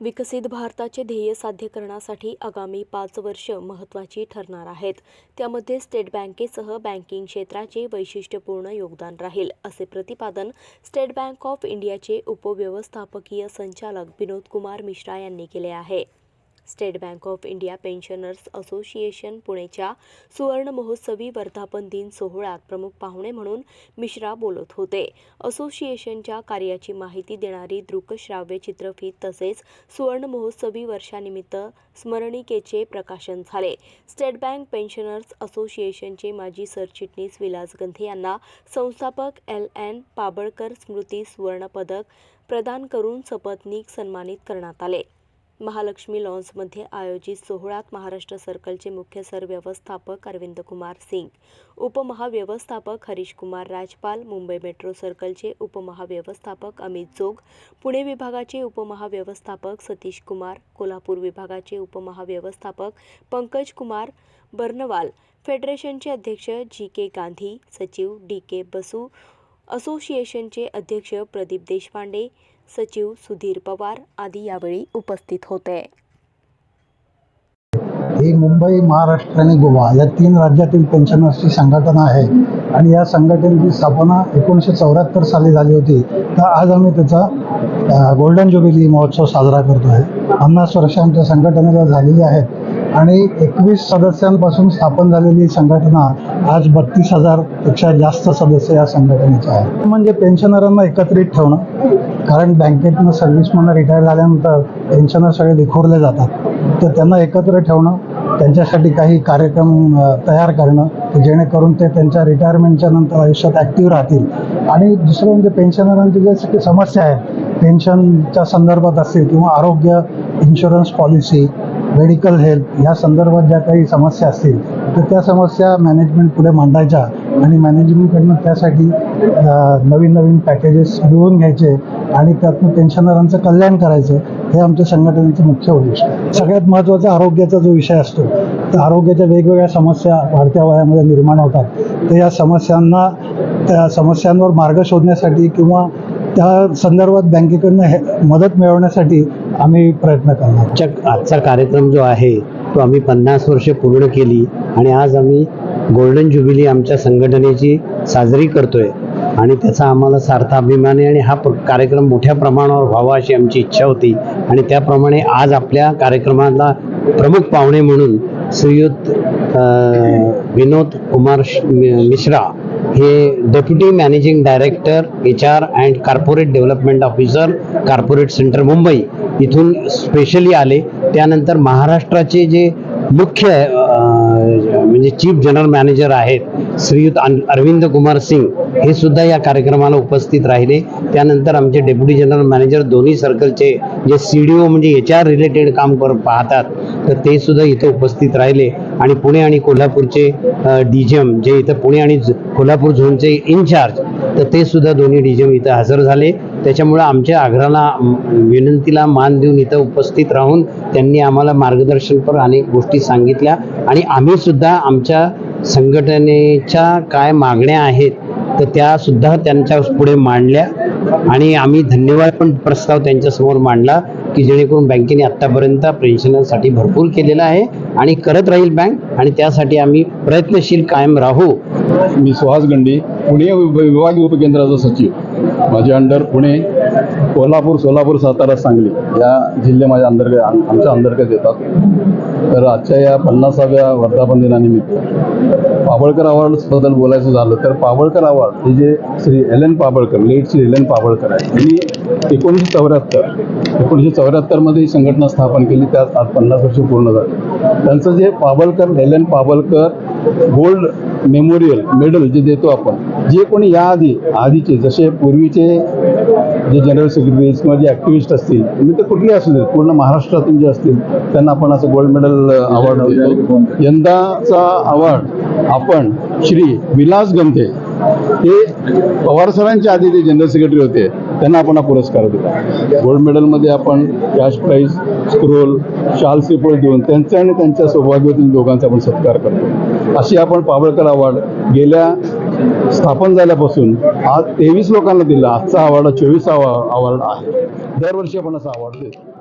विकसित भारताचे ध्येय साध्य करण्यासाठी आगामी पाच वर्ष महत्त्वाची ठरणार आहेत. त्यामध्ये स्टेट बँकेसह बँकिंग क्षेत्राचे वैशिष्ट्यपूर्ण योगदान राहील असे प्रतिपादन स्टेट बँक ऑफ इंडियाचे उपव्यवस्थापकीय संचालक विनोद कुमार मिश्रा यांनी केले आहे. State Bank of India Pensioners Association पुणेच्या सुवर्ण महोत्सवी वर्धापन दिन सोहळ्यात प्रमुख पाहुणे म्हणून मिश्रा बोलत होते. असोसिएशनच्या कार्याची माहिती देणारी दृकश्राव्य चित्रफीत तसेच सुवर्ण महोत्सवी वर्षानिमित्त स्मरणिकेचे प्रकाशन झाले. स्टेट बँक पेन्शनर्स असोसिएशनचे माजी सरचिटणीस विलास गंधे यांना संस्थापक एल एन पाबळकर स्मृती सुवर्ण पदक प्रदान करून सपत्नीक सन्मानित करण्यात आले. महालक्ष्मी लॉन्समध्ये आयोजित सोहळ्यात महाराष्ट्र सर्कलचे मुख्य सरव्यवस्थापक अरविंद कुमार सिंग उपमहाव्यवस्थापक हरीश कुमार राजपाल मुंबई मेट्रो सर्कलचे उपमहाव्यवस्थापक अमित जोग पुणे विभागाचे उपमहाव्यवस्थापक सतीश कुमार कोल्हापूर विभागाचे उपमहाव्यवस्थापक पंकज कुमार बर्नवाल फेडरेशनचे अध्यक्ष जी के गांधी सचिव डी के बसू असोसिएशनचे अध्यक्ष प्रदीप देशपांडे सचिव सुधीर पवार आदी यावेळी उपस्थित होते. ही मुंबई महाराष्ट्र आणि गोवा या तीन राज्यातील पेन्शनर्सची संघटना आहे आणि या संघटनेची स्थापना एकोणीसशे चौऱ्याहत्तर साली झाली होती. तर आज आम्ही त्याचा गोल्डन ज्युबिली महोत्सव साजरा करतो आहे पन्नास वर्ष आमच्या संघटनेला झालेली आहेत आणि एकवीस सदस्यांपासून स्थापन झालेली संघटना आज बत्तीस हजारपेक्षा जास्त सदस्य या संघटनेचे आहेत. म्हणजे पेन्शनरांना एकत्रित ठेवणं. कारण बँकेतनं सर्व्हिसमधनं रिटायर झाल्यानंतर पेन्शनर सगळे विखुरले जातात. तर त्यांना एकत्र ठेवणं त्यांच्यासाठी काही कार्यक्रम तयार करणं की जेणेकरून ते त्यांच्या रिटायरमेंटच्या नंतर आयुष्यात ॲक्टिव्ह राहतील. आणि दुसरं म्हणजे पेन्शनरांची जे समस्या आहेत पेन्शनच्या संदर्भात असतील किंवा आरोग्य इन्शुरन्स पॉलिसी मेडिकल हेल्थ या संदर्भात ज्या काही समस्या असतील तर त्या समस्या मॅनेजमेंट पुढे मांडायच्या. आणि मॅनेजमेंटकडनं त्यासाठी नवीन नवीन पॅकेजेस मिळवून घ्यायचे आणि त्यातनं पेन्शनरांचं कल्याण करायचं हे आमच्या संघटनेचं मुख्य उद्दिष्ट. आहे सगळ्यात महत्त्वाचा आरोग्याचा जो विषय असतो तर आरोग्याच्या वेगवेगळ्या समस्या वाढत्या वयामध्ये निर्माण होतात. तर या समस्यांना त्या समस्यांवर मार्ग शोधण्यासाठी किंवा त्या संदर्भात बँकेकडनं हे मदत मिळवण्यासाठी आम्ही प्रयत्न करणार. आजचा कार्यक्रम जो आहे तो आम्ही पन्नास वर्षे पूर्ण केली आणि आज आम्ही गोल्डन ज्युबिली आमच्या संघटनेची साजरी करतोय. आणि त्याचा आम्हाला सार्थ अभिमान आहे आणि हा प्र- कार्यक्रम मोठ्या प्रमाणावर व्हावा अशी आमची इच्छा होती. आणि त्याप्रमाणे आज आपल्या कार्यक्रमाला प्रमुख पाहुणे म्हणून श्रीयुत विनोद कुमार श- मि- मिश्रा हे deputy managing director H R and corporate development officer corporate centre Mumbai इथून स्पेशली आले. त्यानंतर महाराष्ट्राचे जे मुख्य म्हणजे चीफ जनरल मॅनेजर आहेत. श्रीयुत अरविंद कुमार सिंग हे सुद्धा या कार्यक्रमाला उपस्थित राहिले. त्यानंतर आमचे डेप्युटी जनरल मॅनेजर दोन्ही सर्कलचे जे सी डी ओ म्हणजे एच आर रिलेटेड काम कर पाहतात तर ते सुद्धा इथं उपस्थित राहिले. आणि पुणे आणि कोल्हापूरचे डी एम जे इथं पुणे आणि कोल्हापूर झोनचे इन्चार्ज तर ते सुद्धा दोन्ही डी एम इथं हजर झाले. त्याच्यामुळं आमच्या आग्रहाला विनंतीला मान देऊन इथं उपस्थित राहून त्यांनी आम्हाला मार्गदर्शनपर अनेक गोष्टी सांगितल्या. आणि आम्ही सुद्धा आमच्या संघटनेच्या काय मागण्या आहेत तर त्या सुद्धा त्यांच्या पुढे मांडल्या. आणि आम्ही धन्यवाद पण प्रस्ताव त्यांच्यासमोर मांडला की जेणेकरून बँकेने आत्तापर्यंत पेन्शनरसाठी भरपूर केलेला आहे आणि करत राहील बँक. आणि त्यासाठी आम्ही प्रयत्नशील कायम राहू. मी सुहास गंडी पुणे विभागीय उपकेंद्राचा सचिव. माझ्या अंडर पुणे कोल्हापूर सोलापूर सातारा सांगली. या जिल्हे माझ्या अंतर्गत आमच्या अंतर्गत येतात. तर आजच्या या पन्नासाव्या वर्धापन दिनानिमित्त पाबळकर अवॉर्ड्सबद्दल बोलायचं झालं तर पाबळकर अवॉर्ड हे जे Shri L N Pabalkar late Shri L N Pabalkar आहे त्यांनी एकोणीसशे चौऱ्याहत्तर एकोणीसशे चौऱ्याहत्तरमध्ये ही संघटना स्थापन केली. त्यात आज पन्नास वर्ष पूर्ण झाली. त्यांचं जे Pabalkar L N Pabalkar gold memorial medal जे देतो आपण जे कोणी याआधी आधीचे जसे पूर्वीचे जे जनरल सेक्रेटरीज किंवा जे ॲक्टिव्हिस्ट असतील म्हणजे ते कुठले असू देत पूर्ण महाराष्ट्रातून जे असतील त्यांना आपण असं गोल्ड मेडल अवॉर्ड देतो. यंदाचा अवॉर्ड आपण श्री विलास गंधे हे पवार सरांच्या आधी ते जनरल सेक्रेटरी होते त्यांना आपण हा पुरस्कार दिला. गोल्ड मेडलमध्ये आपण कॅश प्राईज स्क्रोल शाल श्रीफळ देऊन त्यांचा आणि त्यांच्या सौभाग्यातील दोघांचा आपण सत्कार करतो. अशी आपण पाबळकर अवॉर्ड गेल्या स्थापन झाल्यापासून आज तेवीस लोकांना दिला. आजचा अवॉर्ड चोवीसावा अवॉर्ड आहे. दरवर्षी आपण असा अवॉर्ड देतो.